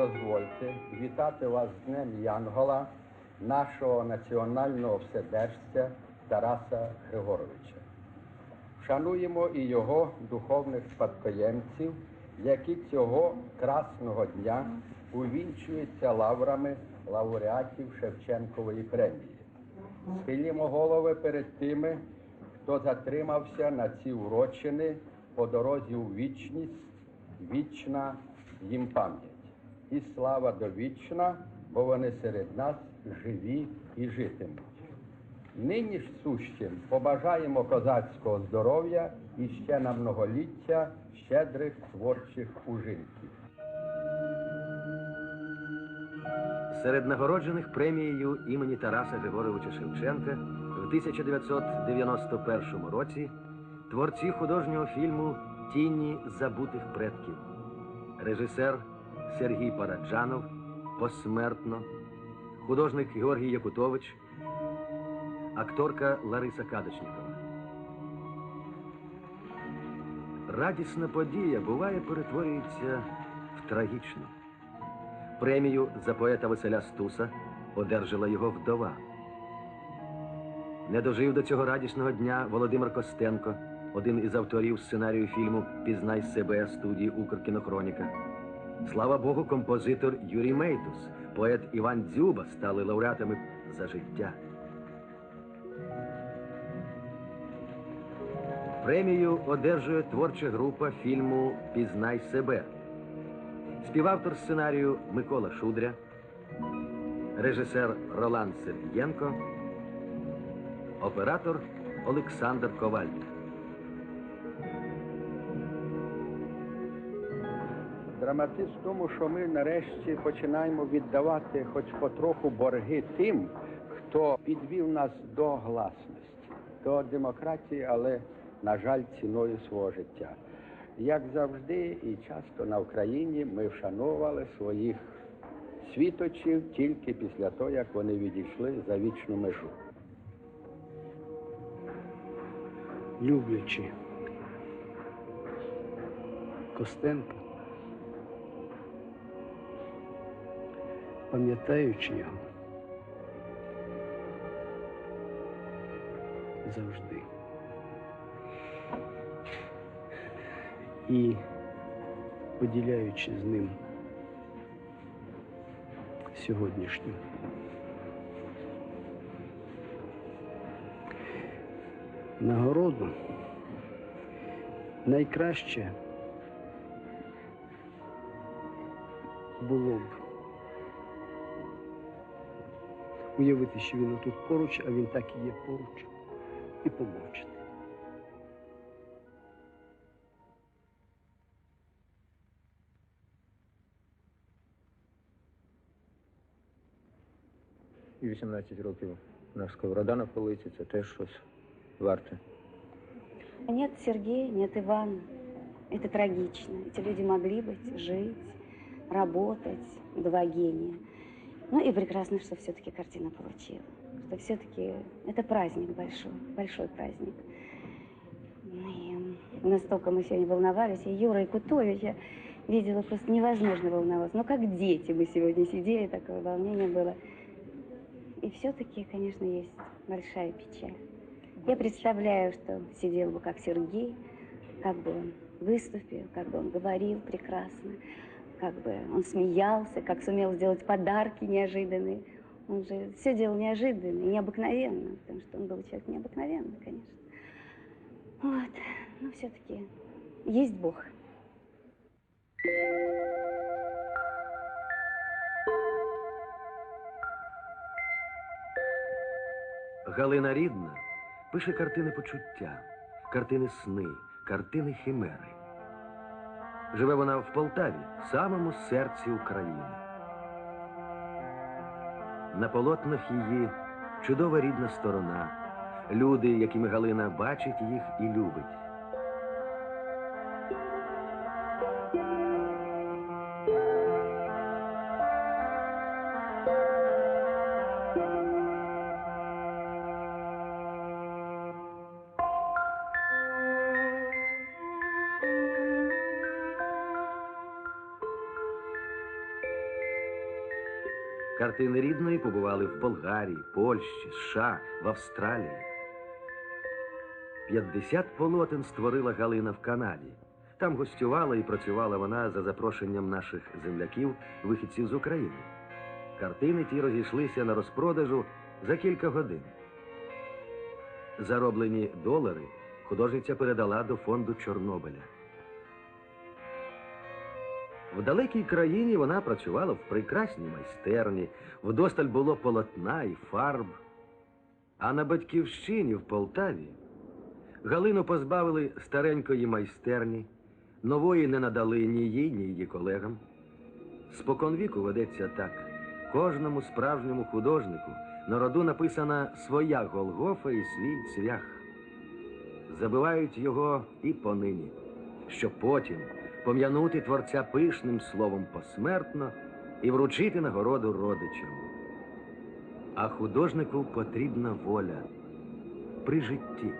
дозвольте вітати вас з Днем Янгола, нашого національного вседержця Тараса Григоровича. Шануємо і його духовних спадкоємців, які цього красного дня увінчуються лаврами лауреатів Шевченкової премії. Схилімо голови перед тими, хто затримався на ці урочини по дорозі у вічність, вічна їм пам'ять. І слава довічна, бо вони серед нас живі і житимуть. Нині ж сущим побажаємо козацького здоров'я і ще на многоліття щедрих творчих ужинків. Серед нагороджених премією імені Тараса Григоровича Шевченка в 1991 році творці художнього фільму Тіні забутих предків, режисер Сергій Параджанов посмертно, художник Георгій Якутович, акторка Лариса Кадочникова. Радісна подія буває перетворюється в трагічну. Премію за поета Василя Стуса одержала його вдова. Не дожив до цього радісного дня Володимир Костенко, один із авторів сценарію фільму Пізнай себе студії Укркінохроніка. Слава Богу, композитор Юрій Мейтус, поет Іван Дзюба стали лауреатами за життя. Премію одержує творча група фільму Пізнай себе. Співавтор сценарію Микола Шудря, режисер Ролан Сергієнко, оператор Олександр Коваль. Драматизм в тому, що ми нарешті починаємо віддавати хоч потроху борги тим, хто підвів нас до гласності, до демократії, але, на жаль, ціною свого життя. Як завжди, і часто на Україні ми вшановували своїх світочів тільки після того, як вони відійшли за вічну межу. люблячи Костенка, пам'ятаючи його завжди. І поділяючи з ним сьогоднішню нагороду найкраще було б уявити, що він тут поруч, а він так і є поруч, і помовчати. І 18 років на сковорода на полиці це теж щось варте. Нет Сергея, нет Ивана. Это трагично. Эти люди могли быть, жить, работать, два гения. Ну и прекрасно, что все-таки картина получила. Что все-таки это праздник большой, большой праздник. И настолько мы сегодня волновались. И Юра Якутович, я видела, просто невозможно волноваться. Ну как дети мы сегодня сидели, такое волнение было. И все-таки, конечно, есть большая печаль. Я представляю, что сидел бы как Сергей, как бы он выступил, как бы он говорил прекрасно, как бы он смеялся, как сумел сделать подарки неожиданные. Он же все делал неожиданно и необыкновенно, потому что он был человек необыкновенный, конечно. Вот, но все-таки есть Бог. Галина Рідна пише картини почуття, картини сни, картини химери. Живе вона в Полтаві, в самому серці України. На полотнах її чудова рідна сторона, люди, якими Галина бачить їх і любить. Картини рідної побували в Болгарії, Польщі, США, в Австралії. 50 полотен створила Галина в Канаді. Там гостювала і працювала вона за запрошенням наших земляків, вихідців з України. Картини ті розійшлися на розпродажу за кілька годин. Зароблені долари художниця передала до фонду Чорнобиля. В далекій країні вона працювала в прекрасній майстерні, вдосталь було полотна і фарб. А на батьківщині в Полтаві Галину позбавили старенької майстерні, нової не надали ні їй, ні її колегам. Споконвіку ведеться так. Кожному справжньому художнику на роду написана своя Голгофа і свій цвях. Забивають його і понині, щоб потім пом'янути творця пишним словом посмертно і вручити нагороду родичам. А художнику потрібна воля при житті.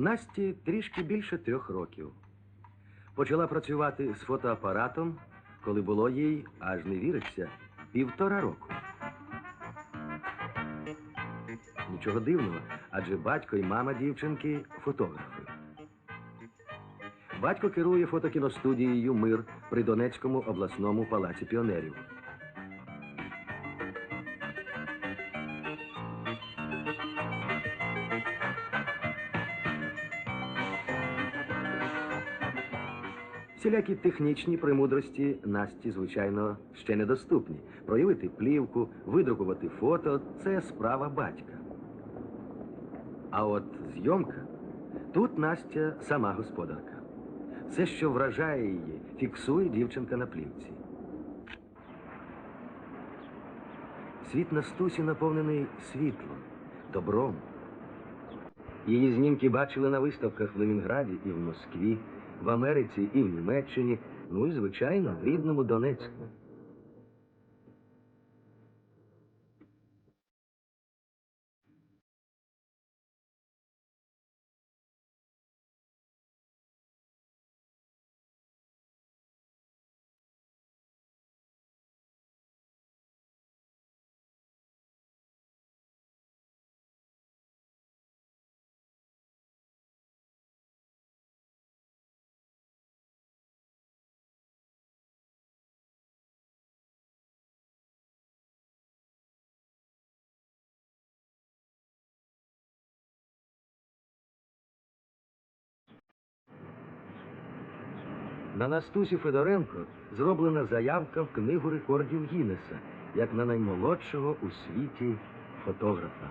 Насті трішки більше трьох років. Почала працювати з фотоапаратом, коли було їй, аж не віриться, півтора року. Нічого дивного, адже батько і мама дівчинки фотографи. Батько керує фотокіностудією Мир при Донецькому обласному палаці піонерів. Всілякі технічні премудрості Насті, звичайно, ще недоступні. Проявити плівку, видрукувати фото це справа батька. А от зйомка тут Настя сама господарка. Все, що вражає її, фіксує дівчинка на плівці. Світ Настусі наповнений світлом, добром. Її знімки бачили на виставках в Ленінграді і в Москві, в Америці і в Німеччині, ну і, звичайно, в рідному Донецьку. На Настусі Федоренко зроблена заявка в книгу рекордів Гіннеса як на наймолодшого у світі фотографа.